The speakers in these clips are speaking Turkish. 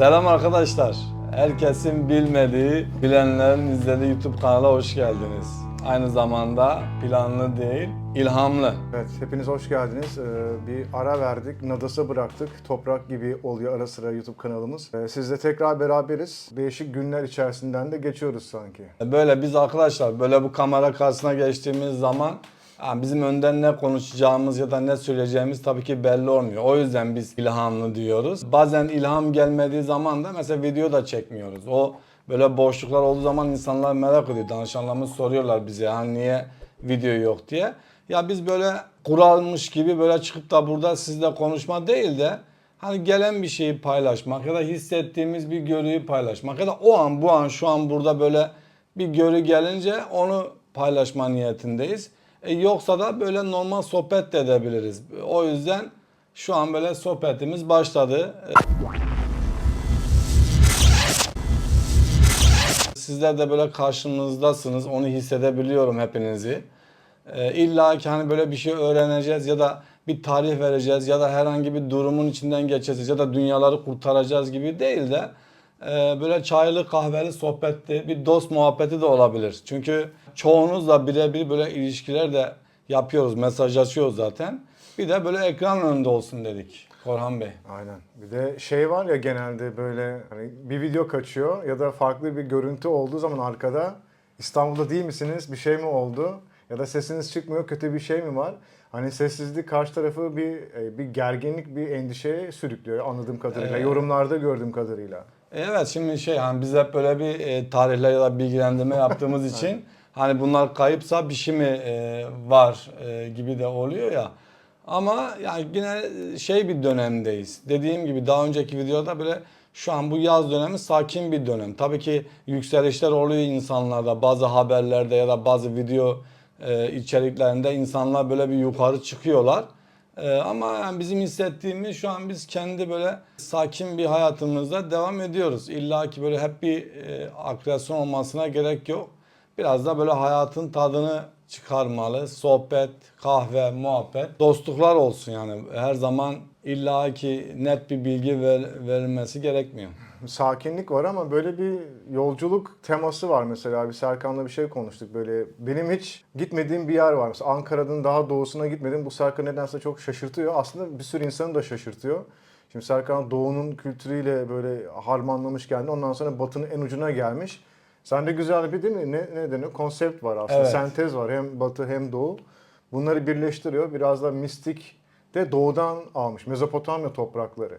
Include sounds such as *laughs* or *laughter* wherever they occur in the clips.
Selam arkadaşlar. Herkesin bilmediği, bilenlerin izlediği YouTube kanala hoş geldiniz. Aynı zamanda planlı değil, ilhamlı. Evet, hepiniz hoş geldiniz. Ee, bir ara verdik, Nadas'a bıraktık. Toprak gibi oluyor ara sıra YouTube kanalımız. Ee, sizle tekrar beraberiz. Değişik günler içerisinden de geçiyoruz sanki. Böyle biz arkadaşlar böyle bu kamera karşısına geçtiğimiz zaman bizim önden ne konuşacağımız ya da ne söyleyeceğimiz tabii ki belli olmuyor. O yüzden biz ilhamlı diyoruz. Bazen ilham gelmediği zaman da mesela video da çekmiyoruz. O böyle boşluklar olduğu zaman insanlar merak ediyor. Danışanlarımız soruyorlar bize hani niye video yok diye. Ya biz böyle kuralmış gibi böyle çıkıp da burada sizle konuşma değil de hani gelen bir şeyi paylaşmak ya da hissettiğimiz bir görüyü paylaşmak ya da o an bu an şu an burada böyle bir görü gelince onu paylaşma niyetindeyiz. E, yoksa da böyle normal sohbet de edebiliriz. O yüzden şu an böyle sohbetimiz başladı. E, Sizler de böyle karşımızdasınız. Onu hissedebiliyorum hepinizi. Ee, İlla ki hani böyle bir şey öğreneceğiz ya da bir tarih vereceğiz ya da herhangi bir durumun içinden geçeceğiz ya da dünyaları kurtaracağız gibi değil de e, böyle çaylı kahveli sohbetli bir dost muhabbeti de olabilir. Çünkü çoğunuzla birebir böyle ilişkiler de yapıyoruz, mesajlaşıyoruz zaten. Bir de böyle ekran önünde olsun dedik Korhan Bey. Aynen. Bir de şey var ya genelde böyle hani bir video kaçıyor ya da farklı bir görüntü olduğu zaman arkada İstanbul'da değil misiniz? Bir şey mi oldu? Ya da sesiniz çıkmıyor, kötü bir şey mi var? Hani sessizlik karşı tarafı bir e, bir gerginlik, bir endişeye sürüklüyor anladığım kadarıyla. Evet. Yorumlarda gördüğüm kadarıyla. Evet şimdi şey hani biz hep böyle bir e, tarihler ya da bilgilendirme *laughs* yaptığımız için hani bunlar kayıpsa bir şey mi e, var e, gibi de oluyor ya. Ama yani yine şey bir dönemdeyiz. Dediğim gibi daha önceki videoda böyle şu an bu yaz dönemi sakin bir dönem. Tabii ki yükselişler oluyor insanlarda bazı haberlerde ya da bazı video e, içeriklerinde insanlar böyle bir yukarı çıkıyorlar. Ee, ama yani bizim hissettiğimiz şu an biz kendi böyle sakin bir hayatımızda devam ediyoruz. İlla ki böyle hep bir e, agresyon olmasına gerek yok. Biraz da böyle hayatın tadını çıkarmalı. Sohbet, kahve, muhabbet, dostluklar olsun yani. Her zaman illa ki net bir bilgi ver, verilmesi gerekmiyor. sakinlik var ama böyle bir yolculuk teması var mesela. Bir Serkan'la bir şey konuştuk böyle. Benim hiç gitmediğim bir yer var. Mesela Ankara'nın daha doğusuna gitmedim. Bu Serkan nedense çok şaşırtıyor. Aslında bir sürü insanı da şaşırtıyor. Şimdi Serkan doğunun kültürüyle böyle harmanlamış geldi. Ondan sonra batının en ucuna gelmiş. Sende güzel bir değil mi? Ne, ne deniyor? Konsept var aslında. Evet. Sentez var. Hem batı hem doğu. Bunları birleştiriyor. Biraz da mistik de doğudan almış. Mezopotamya toprakları.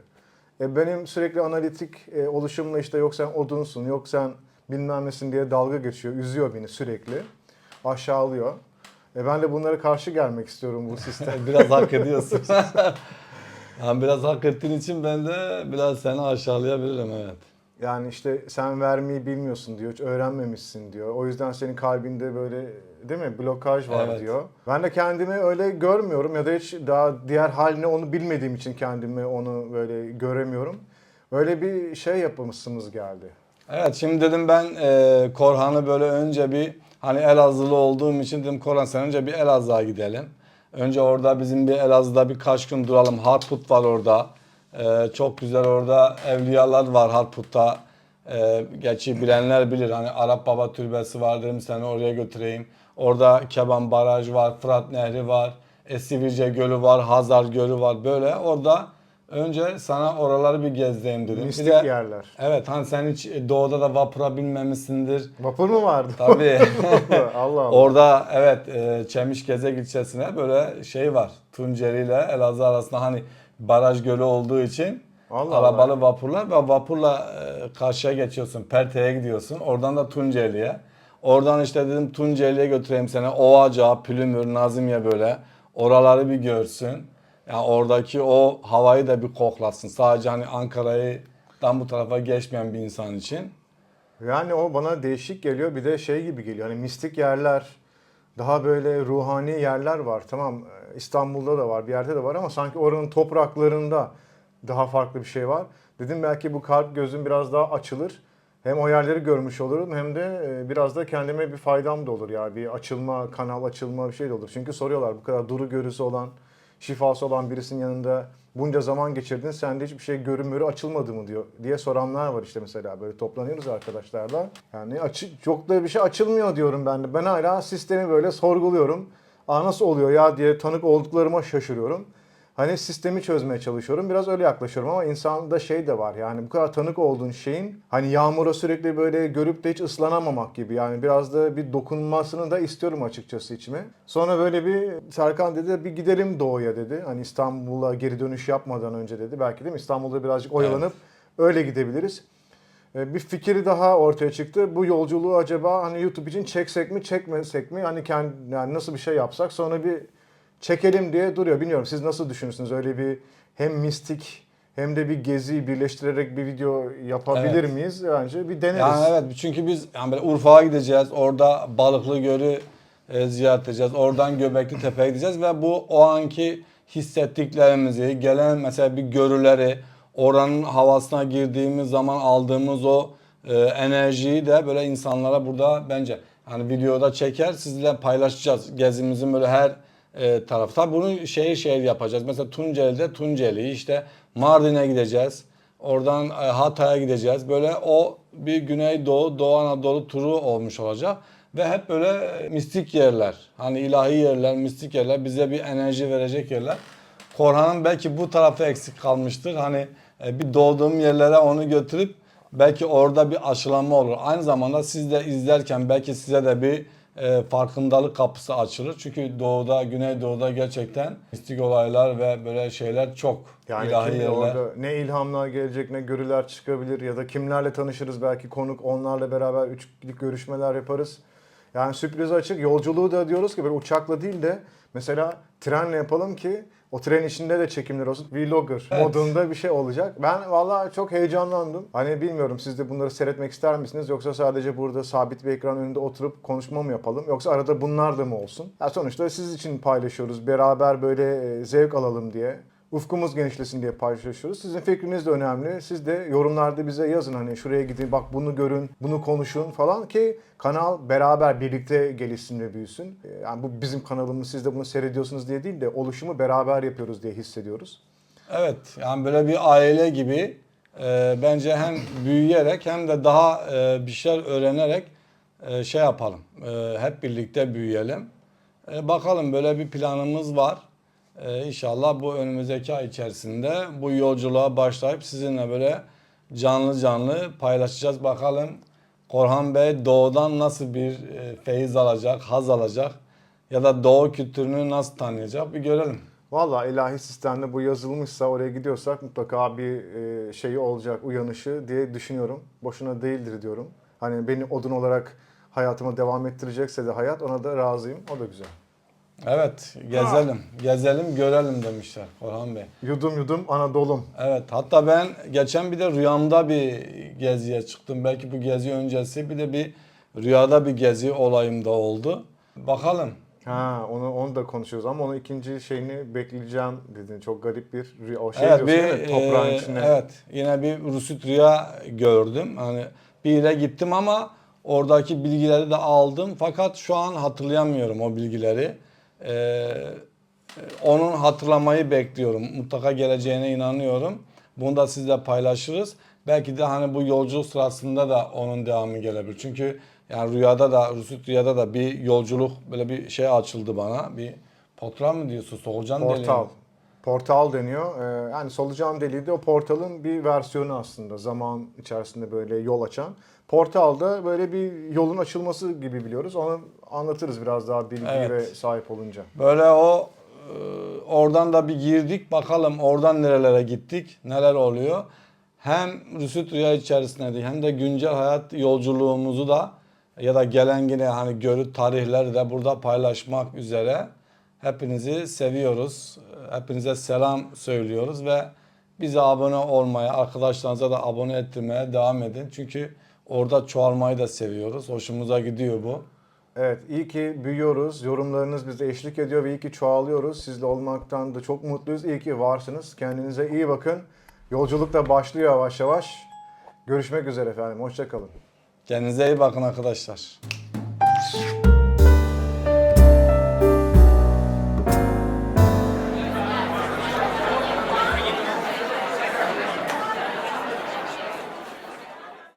E benim sürekli analitik e, oluşumla işte yok sen odunsun, yok sen bilmem nesin diye dalga geçiyor, üzüyor beni sürekli. Aşağılıyor. E ben de bunlara karşı gelmek istiyorum bu sistem. *laughs* biraz hak ediyorsun. *laughs* yani biraz hak ettiğin için ben de biraz seni aşağılayabilirim evet. Yani işte sen vermeyi bilmiyorsun diyor, hiç öğrenmemişsin diyor. O yüzden senin kalbinde böyle değil mi blokaj var Evet. diyor. Ben de kendimi öyle görmüyorum ya da hiç daha diğer haline onu bilmediğim için kendimi onu böyle göremiyorum. Öyle bir şey yapmışsınız geldi. Evet şimdi dedim ben e, Korhan'ı böyle önce bir hani Elazığlı olduğum için dedim Korhan sen önce bir Elazığ'a gidelim. Önce orada bizim bir Elazığ'da birkaç gün duralım. Harput var orada. E, çok güzel orada evliyalar var Harput'ta. E, gerçi bilenler bilir hani Arap Baba Türbesi var dedim seni oraya götüreyim. Orada Keban Baraj var, Fırat Nehri var, Esivirce Gölü var, Hazar Gölü var. Böyle orada önce sana oraları bir gezdireyim dedim. Bir Mistik de- yerler. Evet hani sen hiç doğuda da vapura binmemişsindir. Vapur mu vardı? Tabii. *laughs* Allah Allah. Orada evet e, Çemişgezek ilçesine böyle şey var. Tunceli ile Elazığ arasında hani baraj gölü olduğu için Allah arabalı vapurlar ve vapurla e, karşıya geçiyorsun. Perte'ye gidiyorsun. Oradan da Tunceli'ye. Oradan işte dedim Tunceli'ye götüreyim seni. Ovaca, Pülümür, Nazimiye böyle. Oraları bir görsün. Yani oradaki o havayı da bir koklasın. Sadece hani Ankara'dan bu tarafa geçmeyen bir insan için. Yani o bana değişik geliyor. Bir de şey gibi geliyor. Hani mistik yerler, daha böyle ruhani yerler var. Tamam İstanbul'da da var, bir yerde de var ama sanki oranın topraklarında daha farklı bir şey var. Dedim belki bu kalp gözüm biraz daha açılır. Hem o yerleri görmüş olurum hem de e, biraz da kendime bir faydam da olur ya. Bir açılma, kanal açılma bir şey de olur. Çünkü soruyorlar bu kadar duru görüsü olan şifası olan birisinin yanında bunca zaman geçirdin. Sende hiçbir şey görünmüyor açılmadı mı diyor diye soranlar var işte mesela böyle toplanıyoruz arkadaşlarla. Yani açı, çok da bir şey açılmıyor diyorum ben de. Ben hala sistemi böyle sorguluyorum. Aa nasıl oluyor ya diye tanık olduklarıma şaşırıyorum. Hani sistemi çözmeye çalışıyorum. Biraz öyle yaklaşıyorum ama insanda şey de var. Yani bu kadar tanık olduğun şeyin hani yağmura sürekli böyle görüp de hiç ıslanamamak gibi. Yani biraz da bir dokunmasını da istiyorum açıkçası içime. Sonra böyle bir Serkan dedi bir gidelim doğuya dedi. Hani İstanbul'a geri dönüş yapmadan önce dedi. Belki mi? İstanbul'da birazcık oyalanıp öyle gidebiliriz. Ee, Bir fikri daha ortaya çıktı. Bu yolculuğu acaba hani YouTube için çeksek mi, çekmesek mi? Hani kendi, yani nasıl bir şey yapsak? Sonra bir çekelim diye duruyor. Bilmiyorum siz nasıl düşünürsünüz? Öyle bir hem mistik hem de bir geziyi birleştirerek bir video yapabilir Evet. miyiz? Bence bir deneriz. Yani evet çünkü biz yani böyle Urfa'ya gideceğiz. Orada Balıklı Gölü e, ziyaret edeceğiz. Oradan Göbekli Tepe'ye gideceğiz ve bu o anki hissettiklerimizi, gelen mesela bir görüleri, oranın havasına girdiğimiz zaman aldığımız o e, enerjiyi de böyle insanlara burada bence hani videoda çeker sizle paylaşacağız. Gezimizin böyle her e, tarafta. Bunu şehir şehir yapacağız. Mesela Tunceli'de Tunceli, işte Mardin'e gideceğiz. Oradan e, Hatay'a gideceğiz. Böyle o bir Güneydoğu, Doğu Anadolu turu olmuş olacak. Ve hep böyle mistik yerler. Hani ilahi yerler, mistik yerler. Bize bir enerji verecek yerler. Korhan'ın belki bu tarafta eksik kalmıştır. Hani e, bir doğduğum yerlere onu götürüp belki orada bir aşılanma olur. Aynı zamanda siz de izlerken belki size de bir e, farkındalık kapısı açılır. Çünkü doğuda, güneydoğuda gerçekten mistik olaylar ve böyle şeyler çok. Yani ilahi yerler. orada ne ilhamlar gelecek ne görüler çıkabilir ya da kimlerle tanışırız belki konuk onlarla beraber üçlük görüşmeler yaparız. Yani sürpriz açık yolculuğu da diyoruz ki böyle uçakla değil de mesela trenle yapalım ki o tren içinde de çekimler olsun. Vlogger Evet. modunda bir şey olacak. Ben vallahi çok heyecanlandım. Hani bilmiyorum siz de bunları seyretmek ister misiniz? Yoksa sadece burada sabit bir ekran önünde oturup konuşma mı yapalım? Yoksa arada bunlar da mı olsun? Ya sonuçta siz için paylaşıyoruz. Beraber böyle e, zevk alalım diye ufkumuz genişlesin diye paylaşıyoruz. Sizin fikriniz de önemli. Siz de yorumlarda bize yazın hani şuraya gidin bak bunu görün, bunu konuşun falan ki kanal beraber birlikte gelişsin ve büyüsün. Ee, Yani bu bizim kanalımız siz de bunu seyrediyorsunuz diye değil de oluşumu beraber yapıyoruz diye hissediyoruz. Evet yani böyle bir aile gibi e, bence hem büyüyerek hem de daha e, bir şeyler öğrenerek e, şey yapalım. E, hep birlikte büyüyelim. E, bakalım böyle bir planımız var. E, inşallah bu önümüzdeki ay içerisinde bu yolculuğa başlayıp sizinle böyle canlı canlı paylaşacağız. Bakalım Korhan Bey doğudan nasıl bir e, feyiz alacak, haz alacak ya da doğu kültürünü nasıl tanıyacak bir görelim. Valla ilahi sistemde bu yazılmışsa oraya gidiyorsak mutlaka bir e, şeyi olacak, uyanışı diye düşünüyorum. Boşuna değildir diyorum. Hani beni odun olarak hayatıma devam ettirecekse de hayat ona da razıyım. O da güzel. Evet, gezelim. Gezelim, görelim demişler Orhan Bey. Yudum yudum Anadolu'm. Evet, hatta ben geçen bir de rüyamda bir geziye çıktım. Belki bu gezi öncesi bir de bir rüyada bir gezi olayım da oldu. Bakalım. Ha onu onu da konuşuyoruz ama onun ikinci şeyini bekleyeceğim dedin. Çok garip bir rüya. O şey evet, diyorsun değil mi? Toprağın e, içine. evet, yine bir rusit rüya gördüm. Hani bir yere gittim ama oradaki bilgileri de aldım. Fakat şu an hatırlayamıyorum o bilgileri. Ee, onun hatırlamayı bekliyorum. Mutlaka geleceğine inanıyorum. Bunu da sizle paylaşırız. Belki de hani bu yolculuk sırasında da onun devamı gelebilir. Çünkü yani rüyada da, rusit rüyada da bir yolculuk böyle bir şey açıldı bana. Bir portal mı diyorsun? Solucan deliği? Portal. Portal deniyor. Ee, yani solucan deliği de o portalın bir versiyonu aslında. Zaman içerisinde böyle yol açan. Portalda böyle bir yolun açılması gibi biliyoruz. Onu anlatırız biraz daha bilgiye Evet. ve sahip olunca. Böyle o e, oradan da bir girdik bakalım oradan nerelere gittik neler oluyor. Hem Rüsüt Rüya içerisinde hem de güncel hayat yolculuğumuzu da ya da gelen yine hani görüt tarihleri de burada paylaşmak üzere hepinizi seviyoruz. Hepinize selam söylüyoruz ve bize abone olmaya, arkadaşlarınıza da abone ettirmeye devam edin. Çünkü orada çoğalmayı da seviyoruz. Hoşumuza gidiyor bu. Evet, iyi ki büyüyoruz. Yorumlarınız bize eşlik ediyor ve iyi ki çoğalıyoruz. Sizle olmaktan da çok mutluyuz. İyi ki varsınız. Kendinize iyi bakın. Yolculuk da başlıyor yavaş yavaş. Görüşmek üzere efendim. Hoşçakalın. Kendinize iyi bakın arkadaşlar.